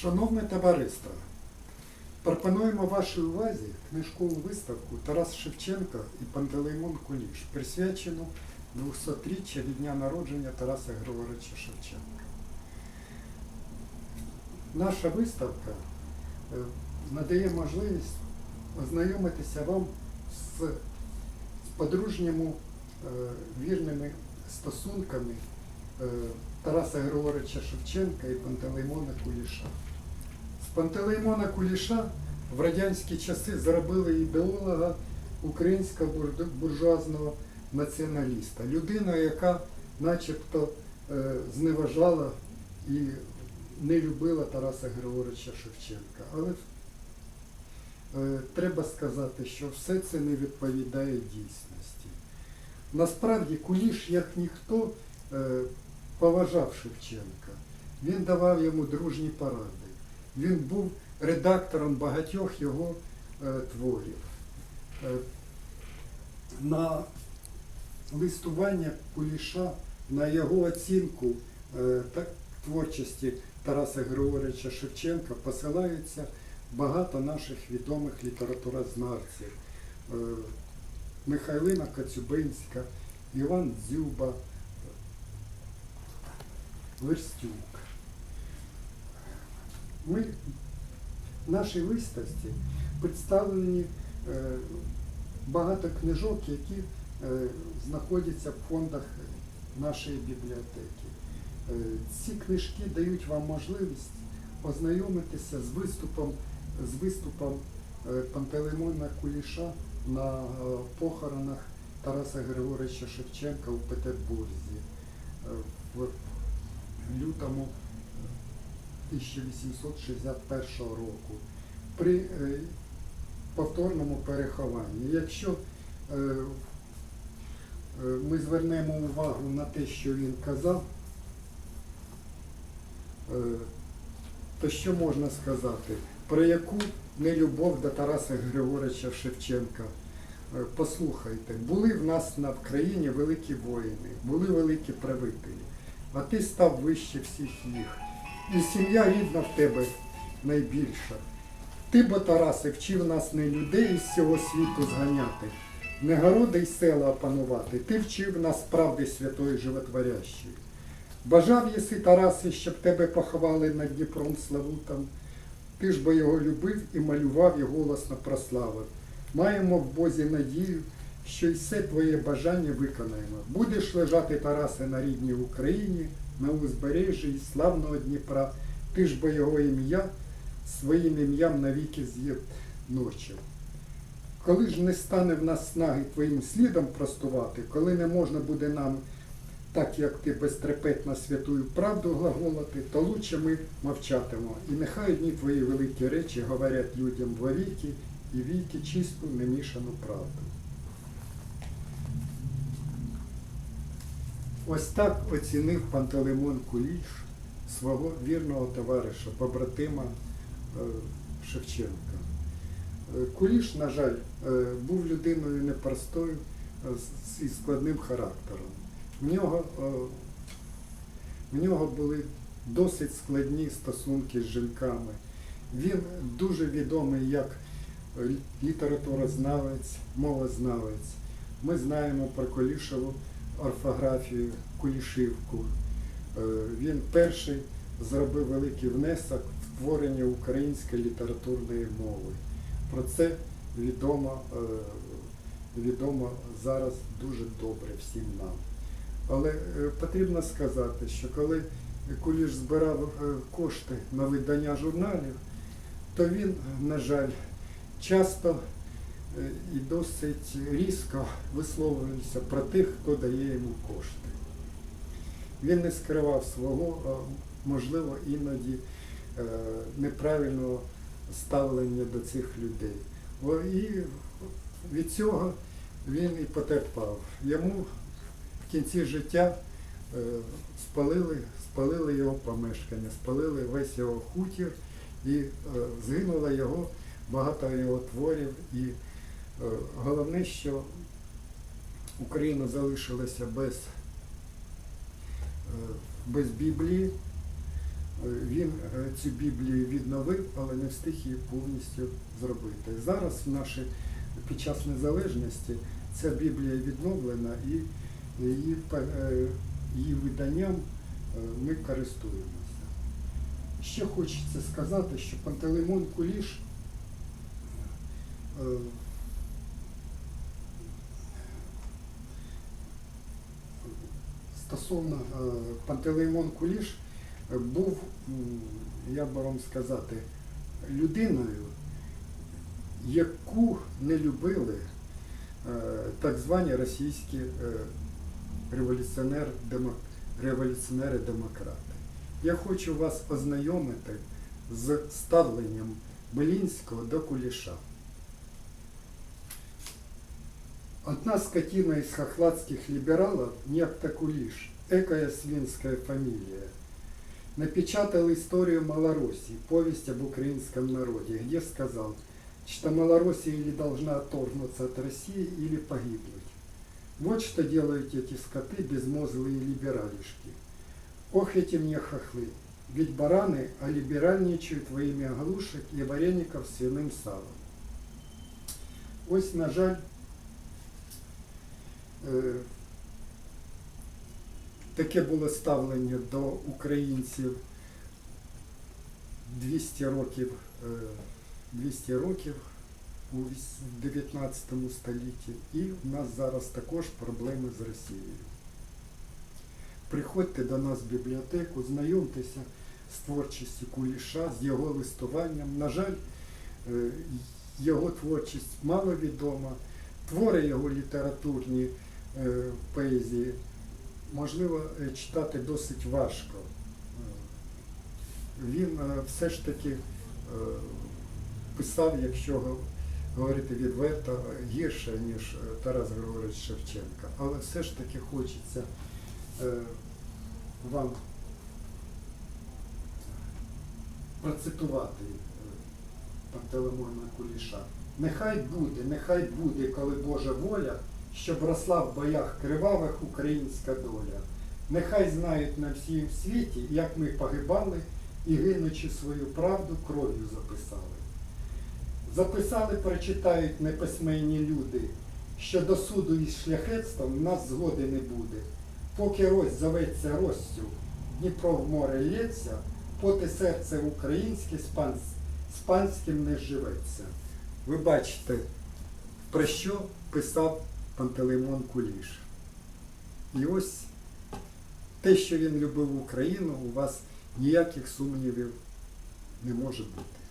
Шановне товариство, пропонуємо вашій увазі книжкову виставку Тарас Шевченко і Пантелеймон Куліш, присвячену 200-річчя від дня народження Тараса Григоровича Шевченка. Наша виставка е, надає можливість ознайомитися вам з, з подружніми е, вірними стосунками е, Тараса Григоровича Шевченка і Пантелеймона Куліша. З Пантелеймона Куліша в радянські часи зробили ідеолога українського буржуазного націоналіста, людина, яка начебто е, зневажала і не любила Тараса Григоровича Шевченка. Але е, треба сказати, що все це не відповідає дійсності. Насправді Куліш, як ніхто, е, поважав Шевченка. Він давав йому дружні поради. Він був редактором багатьох його е, творів. Е, на листування Куліша, на його оцінку е, так, творчості Тараса Григоровича Шевченка посилаються багато наших відомих літературознавців. Михайлина Коцюбинська, Іван Дзюба, Верстюк. Ми в нашій виставці представлені е, багато книжок, які е, знаходяться в фондах нашої бібліотеки. Е, ці книжки дають вам можливість ознайомитися з виступом, з виступом Пантелеймона Куліша на похоронах Тараса Григоровича Шевченка у Петербурзі лютому 1861 року при е, повторному перехованні. Якщо е, е, ми звернемо увагу на те, що він казав, е, то що можна сказати? Про яку нелюбов до Тараса Григоровича Шевченка? Е, Послухайте, були в нас на Вкраїні великі воїни, були великі правителі, а ти став вище всіх їх. І сім'я рідна в тебе найбільша. Ти, бо, Тарасе, вчив нас не людей із цього світу зганяти, не городи й села опанувати, ти вчив нас правди святої животворящої. Бажав єси, Тарасе, щоб тебе поховали над Дніпром Славутом. Ти ж бо його любив і малював і голосно прославив. Маємо в Бозі надію, що й все твоє бажання виконаємо. Будеш лежати, Тарасе, на рідній Україні, на узбережжі й славного Дніпра. Ти ж бо його ім'я своїм ім'ям навіки з'єдночив. Коли ж не стане в нас снаги твоїм слідом простувати, коли не можна буде нам, так як ти безтрепетно святую правду глаголати, то лучше ми мовчатимо. І нехай одні твої великі речі говорять людям вовіки і віки чисту немішану правду. Ось так оцінив Пантелеймон Куліш свого вірного товариша, побратима е, Шевченка. Е, Куліш, на жаль, е, був людиною непростою і складним характером. В нього, в нього були досить складні стосунки з жінками. Він дуже відомий як літературознавець, мовознавець. Ми знаємо про Кулішеву орфографію, Кулішівку. Е, Він перший зробив великий внесок в творення української літературної мови. Про це відомо, е, відомо зараз дуже добре всім нам. Але е, потрібно сказати, що коли Куліш збирав кошти на видання журналів, то він, на жаль, часто і досить різко висловлювався про тих, хто дає йому кошти. Він не скривав свого, можливо, іноді е, неправильного ставлення до цих людей. І від цього він і потерпав. Йому в кінці життя е, спалили, спалили його помешкання, спалили весь його хутір і е, згинуло його багато його творів. І е, головне, що Україна залишилася без, е, без Біблії, Е, Він е, цю Біблію відновив, але не встиг її повністю зробити. Зараз в нашій під час незалежності ця Біблія відновлена і її, е, її виданням е, ми користуємося. Ще хочеться сказати, що Пантелеймон Куліш стосовно е, Пантелеймон Куліш е, був, як би вам сказати, людиною, яку не любили е, так звані російські революціонер, демо- революціонери-демократи. Я хочу вас ознайомити з ставленням Белінського до Куліша. Одна скотина из хохладских либералов, некто Кулиш, экая свинская фамилия, напечатал историю Малороссии, повесть об украинском народе, где сказал, что Малороссия или должна отторгнуться от России, или погибнуть. Вот что делают эти скоты, безмозглые либералишки. Ох, эти мне хохлы, ведь бараны олиберальничают во имя оглушек и вареников с свиным салом. Ось, на жаль, Таке було ставлення до українців 200 років, е, 200 років у 19 столітті, і в нас зараз також проблеми з Росією. Приходьте до нас в бібліотеку, знайомтеся з творчістю Куліша, з його листуванням. На жаль, е, його творчість мало відома, твори його літературні е, поезії, можливо, е, читати досить важко. Е, Він все ж таки писав, якщо го- говорити відверто, гірше, ніж Тарас Григорович Шевченка. Але все ж таки хочеться вам процитувати Пантелеймона Куліша. Нехай буде, нехай буде, коли Божа воля, щоб росла в боях кривавих українська доля. Нехай знають на всім світі, як ми погибали і гинучи свою правду кров'ю записали. Записали, прочитають неписьменні люди, що до суду із шляхетством нас згоди не буде. Поки рось зоветься Россю, Дніпро в море лється, поти серце українське з, пан, з панським не зживеться. Ви бачите, про що писав Пантелеймон Куліш. І ось те, що він любив Україну, у вас ніяких сумнівів не може бути.